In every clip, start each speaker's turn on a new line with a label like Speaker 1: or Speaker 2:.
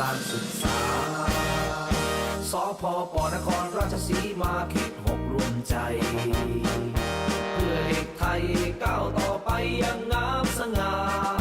Speaker 1: การศึกษา สพปนครราชสีมาเขตหกรวมใจ เพื่อเด็กไทยก้าวต่อไปอย่างงามสง่า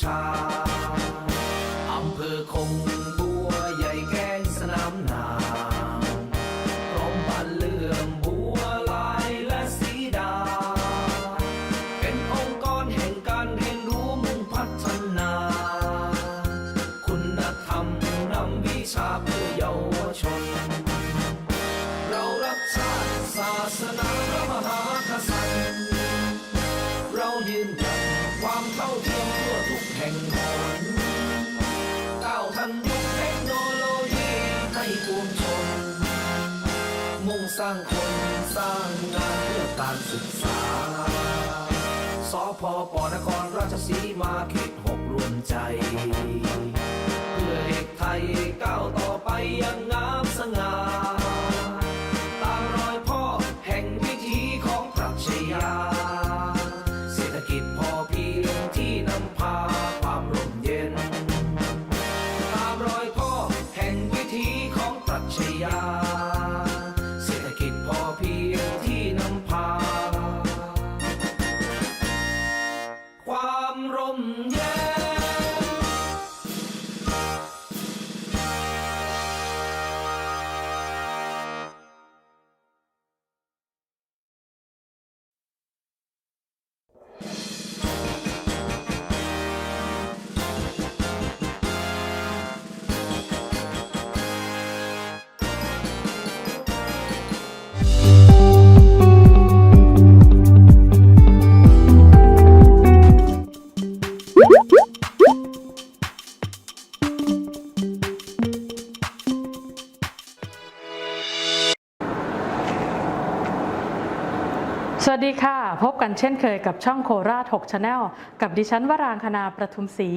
Speaker 1: ที่างคนสร้างงานเพื่อการศึกษา สพปนครราชสีมาเขตหกรวมใจ เพื่อเด็กไทยก้าวต่อไปอยังงามสง่า พ
Speaker 2: บกันเช่นเคยกับช่องโคราช6 Channel กับดิฉันวรางคณาประทุมศรี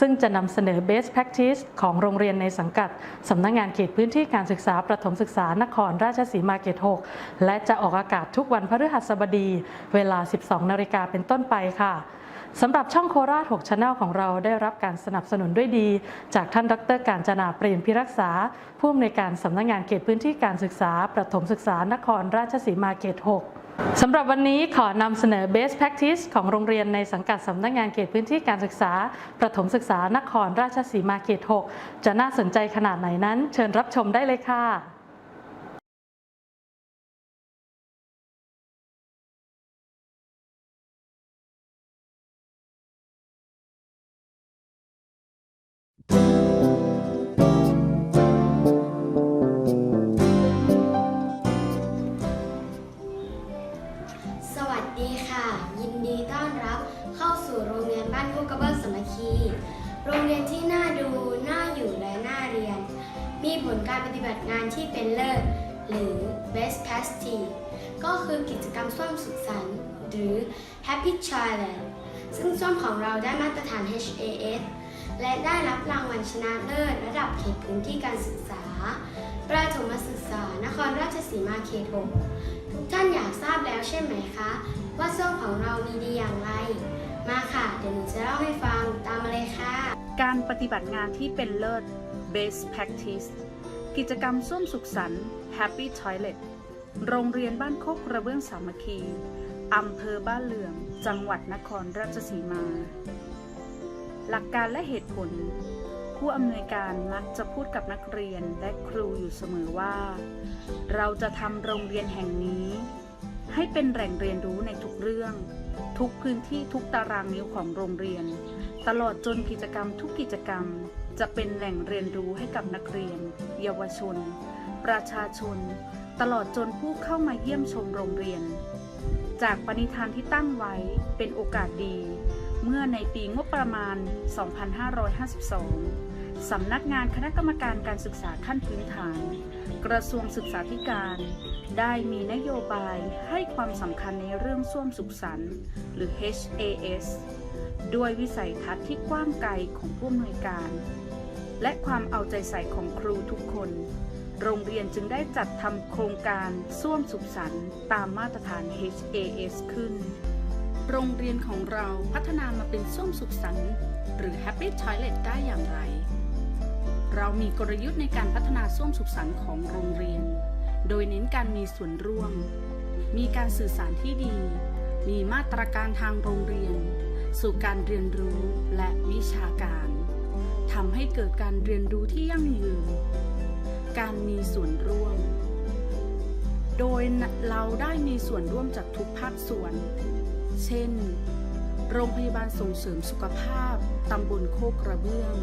Speaker 2: ซึ่งจะนำเสนอ Best Practice ของโรงเรียนในสังกัด สำนักงงานเขตพื้นที่การศึกษาประถมศึกษานครราชสีมาเขต6และจะออกอากาศทุกวันพฤหัสบดี เวลา 12 นาฬิกาเป็นต้นไปค่ะสำหรับช่องโคราช6 Channel ของเราได้รับการสนับสนุนด้วยดี จากท่านดรการจนาเปรมพิรักษา ผู้อำนวยการสำนักงานเขตพื้นที่การศึกษา ประถมศึกษานครราชสีมาเขต 6 สำหรับวันนี้ขอนำเสนอ Best Practice ของโรงเรียนในสังกัดสำนักงานเขตพื้นที่การศึกษา ประถมศึกษานครราชสีมาเขต 6 จะน่าสนใจขนาดไหนนั้น เชิญรับชมได้เลยค่ะ
Speaker 3: โรงเรียนที่น่าดู น่าอยู่และน่าเรียน มีผลการปฏิบัติงานที่เป็นเลิศ หรือ best practice ก็คือกิจกรรมส้วมสุขสันต์หรือ Happy Thailand ซึ่งส้วมของเราได้มาตรฐาน HAS และได้รับรางวัลชนะเลิศ ระดับเขตพื้นที่การศึกษา ประถมศึกษา นครราชสีมาเขต 6 ทุกท่านอยากทราบแล้วใช่ไหมคะ ว่าส้วมของเรามีดีอย่างไร มาค่ะ เดี๋ยวหนูจะเล่าให้ฟังตามมาเลยค่ะ
Speaker 4: การปฏิบัติงานที่เป็นเลิศ Best Practice กิจกรรมส้วมสุขสันต์ Happy Toilet โรงเรียนบ้านโคกกระเบื้องสามัคคี อำเภอบ้านเหลื่อม จังหวัดนครราชสีมา หลักการและเหตุผล ผู้อำนวยการมักจะพูดกับนักเรียนและครูอยู่เสมอว่า เราจะทำโรงเรียนแห่งนี้ ให้เป็นแหล่งเรียนรู้ในทุกเรื่อง ทุกพื้นที่ทุกตารางนิ้วของโรงเรียน ตลอดจนกิจกรรมทุกกิจกรรม จะเป็นแหล่งเรียนรู้ให้กับนักเรียน เยาวชน ประชาชน ตลอดจนผู้เข้ามาเยี่ยมชมโรงเรียน จากปณิธานที่ตั้งไว้เป็นโอกาสดี เมื่อในปีงบประมาณ 2552 สำนักงานคณะกรรมการการศึกษาขั้นพื้นฐาน กระทรวงศึกษาธิการ ได้มีนโยบายให้ความสำคัญในเรื่องส้วมสุขสันต์หรือ HAS ด้วยวิสัยทัศน์ที่กว้างไกลของผู้อำนวยการ และความเอาใจใส่ของครูทุกคน โรงเรียนจึงได้จัดทำโครงการส้วมสุขสันต์ตามมาตรฐาน HAS ขึ้น โรงเรียนของเราพัฒนามาเป็นส้วมสุขสันต์หรือ Happy Toilet ได้อย่างไร เรามีกลยุทธ์ในการพัฒนาส้วมสุขสันต์ของโรงเรียน โดยเน้นการมีส่วนร่วม มีการสื่อสารที่ดี มีมาตรการทางโรงเรียน สู่การเรียนรู้และวิชาการทำให้เกิดการเรียนรู้ที่ยั่งยืน การมีส่วนร่วม โดยเราได้มีส่วนร่วมจากทุกภาคส่วน เช่น โรงพยาบาลส่งเสริมสุขภาพตำบลโคกกระเบื้อง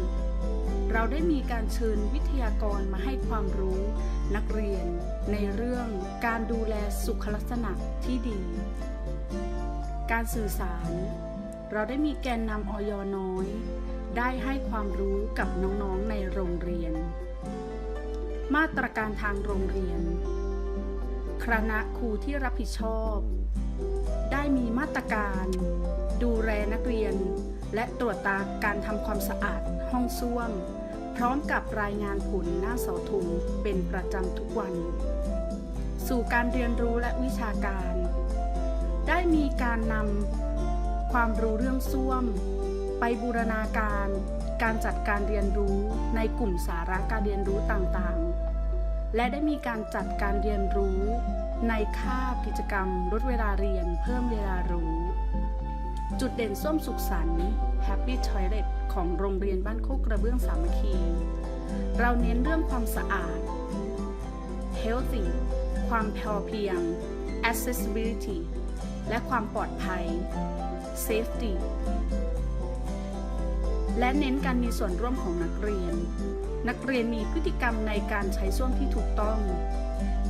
Speaker 4: เราได้มีการเชิญวิทยากรมาให้ความรู้นักเรียน ในเรื่องการดูแลสุขลักษณะที่ดี การสื่อสาร เราได้มีแกนนำออยน้อย ได้ให้ความรู้กับน้องๆในโรงเรียน มาตรการทางโรงเรียน คณะครูที่รับผิดชอบ ได้มีมาตรการ ดูแลนักเรียนและตรวจตาการทำความสะอาดห้องส้วม พร้อมกับรายงานผลหน้าเสาธงเป็นประจำทุกวัน สู่การเรียนรู้และวิชาการ ได้มีการนำความรู้เรื่องส้วม ไปบูรณาการ การจัดการเรียนรู้ในกลุ่มสาระการเรียนรู้ต่างๆ และได้มีการจัดการเรียนรู้ในคาบกิจกรรมลดเวลาเรียนเพิ่มเวลารู้ จุดเด่นส้วมสุขสันต์ Happy Toilet ของโรงเรียนบ้านโคกกระเบื้องสามัคคี เราเน้นเรื่องความสะอาด Healthy ความพอเพียง Accessibility และความปลอดภัย Safety และเน้นการมีส่วนร่วมของนักเรียน นักเรียนมีพฤติกรรมในการใช้ส้วมที่ถูกต้อง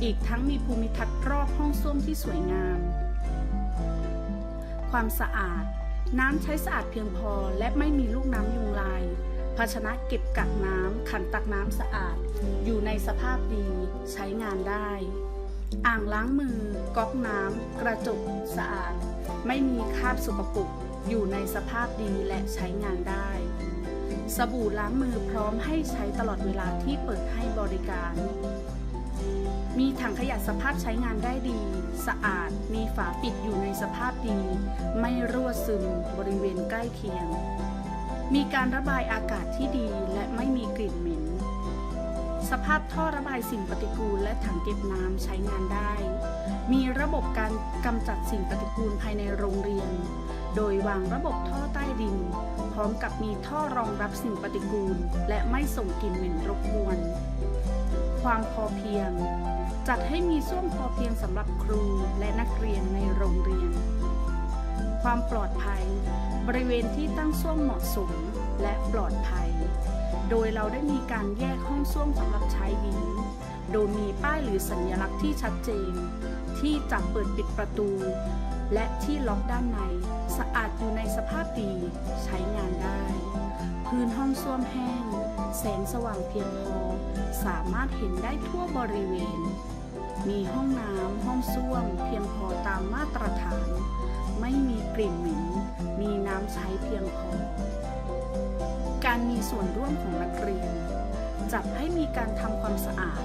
Speaker 4: อีกทั้งมีภูมิทัศน์รอบห้องส้วมที่สวยงาม ความสะอาด น้ำใช้สะอาดเพียงพอและไม่มีลูกน้ำยุงลาย ภาชนะเก็บกักน้ำขันตักน้ำสะอาด อยู่ในสภาพดีใช้งานได้ อ่างล้างมือ ก๊อกน้ำกระจกสะอาด ไม่มีคราบสกปรกอยู่ในสภาพดีและใช้งานได้ สบู่ล้างมือพร้อมให้ใช้ตลอดเวลาที่เปิดให้บริการ มีถังขยะสภาพใช้งานได้ดี สะอาด มีฝาปิดอยู่ในสภาพดี ไม่รั่วซึมบริเวณใกล้เคียง มีการระบายอากาศที่ดีและไม่มีกลิ่นเหม็น สภาพท่อระบายสิ่งปฏิกูลและถังเก็บน้ำใช้งานได้ มีระบบการกำจัดสิ่งปฏิกูลภายในโรงเรียน โดยวางระบบท่อใต้ดิน พร้อมกับมีท่อรองรับสิ่งปฏิกูล และไม่ส่งกลิ่นเหม็นรบกวน ความพอเพียง จัดให้มีส้วมพอเพียงสำหรับครูและนักเรียนในโรงเรียน ความปลอดภัย บริเวณที่ตั้งส้วมเหมาะสมและปลอดภัย โดยเราได้มีการแยกห้องส้วมสำหรับชายหญิง โดยมีป้ายหรือสัญลักษณ์ที่ชัดเจน ที่จับเปิดปิดประตู และที่ล็อกด้านใน สะอาดอยู่ในสภาพดีใช้งานได้ พื้น ห้องส้วมแห้ง แสงสว่างเพียงพอ สามารถเห็นได้ทั่วบริเวณ มีห้องน้ำห้องส้วมเพียงพอตามมาตรฐาน ไม่มีกลิ่นเหม็น มีน้ำใช้เพียงพอ การมีส่วนร่วมของนักเรียน จัดให้มีการทำความสะอาด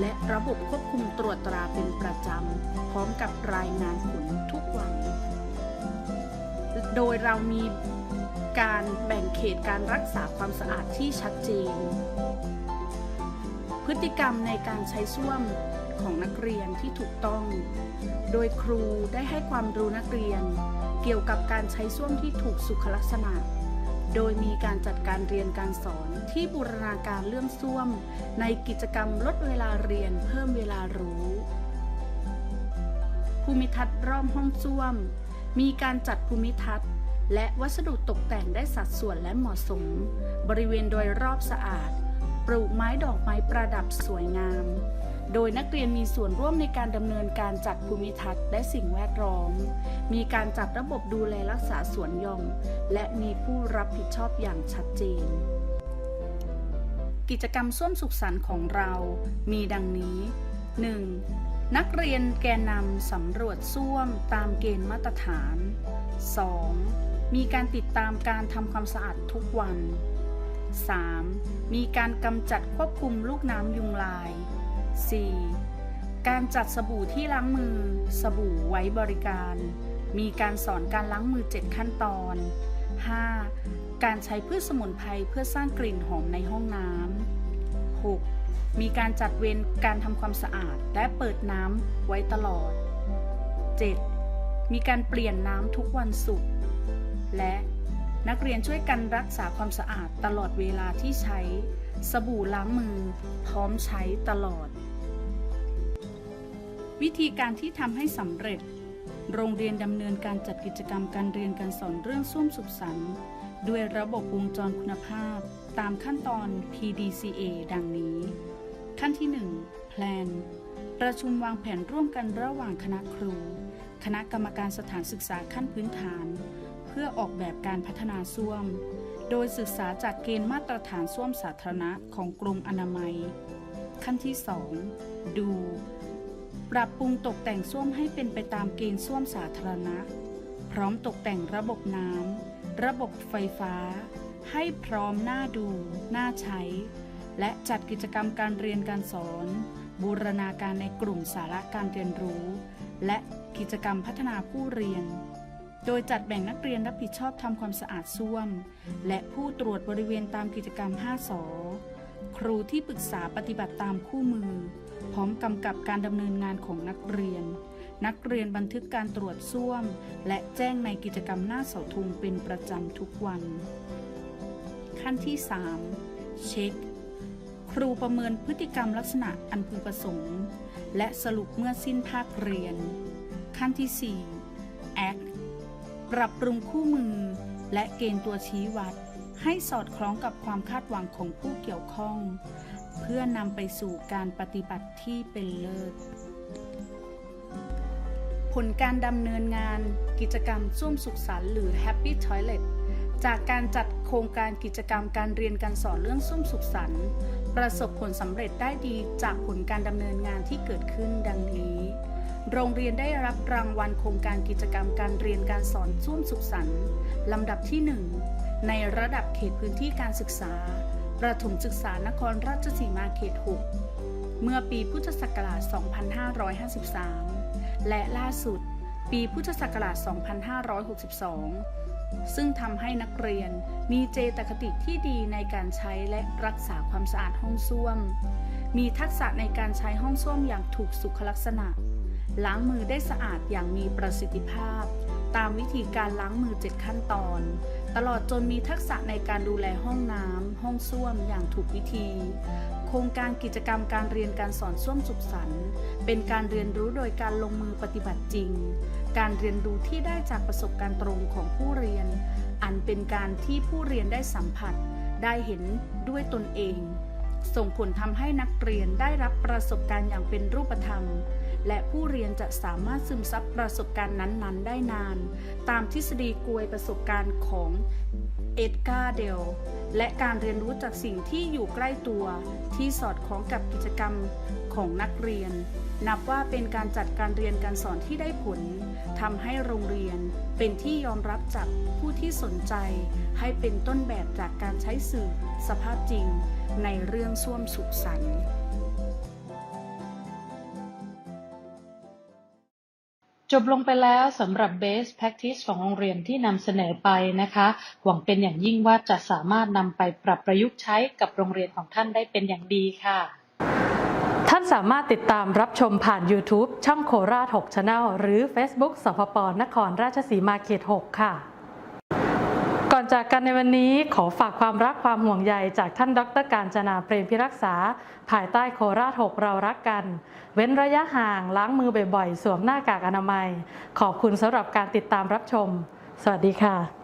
Speaker 4: และระบบควบคุมตรวจตราเป็นประจำ พร้อมกับรายงานผลทุกวัน โดยเรามี การแบ่งเขตการรักษาความสะอาดที่ชัดเจน พฤติกรรมในการใช้ส้วมของนักเรียนที่ถูกต้อง โดยครูได้ให้ความรู้นักเรียน เกี่ยวกับการใช้ส้วมที่ถูกสุขลักษณะ โดยมีการจัดการเรียนการสอนที่บูรณาการเรื่องส้วม ในกิจกรรมลดเวลาเรียนเพิ่มเวลารู้ภูมิทัศน์รอบห้องส้วม มีการจัดภูมิทัศน์ และวัสดุตกแต่งได้สัดส่วนและเหมาะสม บริเวณโดยรอบสะอาด ปลูกไม้ดอกไม้ประดับสวยงาม โดยนักเรียนมีส่วนร่วมในการดำเนินการจัดภูมิทัศน์และสิ่งแวดล้อม มีการจัดระบบดูแลรักษาสวนยอมและมีผู้รับผิดชอบอย่างชัดเจน กิจกรรมส้วมสุขสันต์ของเรา มีดังนี้ 1. นักเรียนแกนนำสำรวจส้วมตามเกณฑ์มาตรฐาน 2. มีการติดตามการทำความสะอาดทุกวัน 3. มีการกำจัดควบคุมลูกน้ำยุงลาย 4. การจัดสบู่ที่ล้างมือ สบู่ไว้บริการ มีการสอนการล้างมือ 7 ขั้นตอน 5. การใช้พืชสมุนไพรเพื่อสร้างกลิ่นหอมในห้องน้ำ 6. มีการจัดเวรการทำความสะอาดและเปิดน้ำไว้ตลอด 7. มีการเปลี่ยนน้ำทุกวันศุกร์ และนักเรียนช่วยกันรักษาความสะอาดตลอดเวลาที่ใช้ สบู่ล้างมือ พร้อมใช้ตลอด วิธีการที่ทำให้สำเร็จ โรงเรียนดำเนินการจัดกิจกรรมการเรียนการสอนเรื่องส้วมสุขสันต์ด้วยระบบวงจรคุณภาพ ตามขั้นตอน PDCA ดังนี้ ขั้นที่ 1 Plan ประชุมวางแผนร่วมกันระหว่างคณะครู คณะกรรมการสถานศึกษาขั้นพื้นฐาน พื่อออกแบบการพัฒนาส้วม โดยศึกษาจากเกณฑ์มาตรฐานส้วมสาธารณะของกรมอนามัย ขั้นที่ 2 ดู ปรับปรุงตกแต่งส้วมให้เป็นไปตามเกณฑ์ส้วมสาธารณะ พร้อมตกแต่งระบบน้ำระบบไฟฟ้า ให้พร้อมน่าดูน่าใช้ และจัดกิจกรรมการเรียนการสอน บูรณาการในกลุ่มสาระการเรียนรู้ และกิจกรรมพัฒนาผู้เรียน โดยจัดแบ่งนักเรียนรับผิดชอบทำความสะอาดส้วม และผู้ตรวจบริเวณตามกิจกรรม 5สอครูที่ปรึกษาปฏิบัติตามคู่มือ พร้อมกำกับการดำเนินงานของนักเรียน นักเรียนบันทึกการตรวจส้วม และแจ้งในกิจกรรมหน้าเสาธงเป็นประจำทุกวัน ขั้นที่ 3 เช็ค ครูประเมินพฤติกรรมลักษณะอันพึงประสงค์ และสรุปเมื่อสิ้นภาคเรียน ขั้นที่ 4 ปรับปรุงคู่มือ และเกณฑ์ตัวชี้วัด ให้สอดคล้องกับความคาดหวังของผู้เกี่ยวข้อง เพื่อนำไปสู่การปฏิบัติที่เป็นเลิศ ผลการดำเนินงานกิจกรรมส้วมสุขสันต์หรือ Happy Toilet จากการจัดโครงการกิจกรรมการเรียนการสอนเรื่องส้วมสุขสันต์ประสบผลสำเร็จได้ดีจากผลการดำเนินงานที่เกิดขึ้นดังนี้ โรงเรียนได้รับรางวัลโครงการกิจกรรมการเรียนการสอนส้วมสุขสันต์ลำดับที่ 1 ในระดับเขตพื้นที่การศึกษา ประถมศึกษานครราชสีมาเขต 6 เมื่อปีพุทธศักราช 2553 และล่าสุด ปีพุทธศักราช 2562 ซึ่งทำให้นักเรียนมีเจตคติที่ดีในการใช้และรักษาความสะอาดห้องส้วม มีทักษะในการใช้ห้องส้วมอย่างถูกสุขลักษณะ ล้างมือได้สะอาดอย่างมีประสิทธิภาพ ตามวิธีการล้างมือ 7 ขั้นตอน ตลอดจนมีทักษะในการดูแลห้องน้ำห้องส้วมอย่างถูกวิธี โครงการกิจกรรมการเรียนการสอนส้วมสุขสันต์เป็นการเรียนรู้โดยการลงมือปฏิบัติจริง การเรียนรู้ที่ได้จากประสบการณ์ตรงของผู้เรียน อันเป็นการที่ผู้เรียนได้สัมผัส ได้เห็นด้วยตนเอง ส่งผลทำให้นักเรียนได้รับประสบการณ์อย่างเป็นรูปธรรม และผู้เรียนจะสามารถซึมซับประสบการณ์นั้นๆ ได้นาน ตามทฤษฎีกลวยประสบการณ์ของเอ็ดการ์เดลและการเรียนรู้จากสิ่งที่อยู่ใกล้ตัว ที่สอดคล้องกับกิจกรรมของนักเรียน นับว่าเป็นการจัดการเรียนการสอนที่ได้ผลทำให้โรงเรียนเป็นที่ยอมรับจากผู้ที่สนใจ ให้เป็นต้นแบบจากการใช้สื่อสภาพจริงในเรื่องส้วมสุขสันต์
Speaker 2: จบลงไปแล้วสำหรับ Best Practice ของโรงเรียนที่นำเสนอไปนะคะ หวังเป็นอย่างยิ่งว่าจะสามารถนำไปปรับประยุกต์ใช้กับโรงเรียนของท่านได้เป็นอย่างดีค่ะ ท่านสามารถติดตามรับชมผ่าน YouTube ช่องโคราช6 Channel หรือ Facebook สพปนครราชสีมาเขต 6 ค่ะ อนจากกันในวันนี้ขอฝากความรักความห่วงใยจากท่านดรการจนาเปรมพิรักษา ภายใต้โคราช6เรารักกัน เว้นระยะห่างล้างมือบ่อยๆ สวมหน้ากากอนามัย ขอบคุณสำหรับการติดตามรับชม สวัสดีค่ะ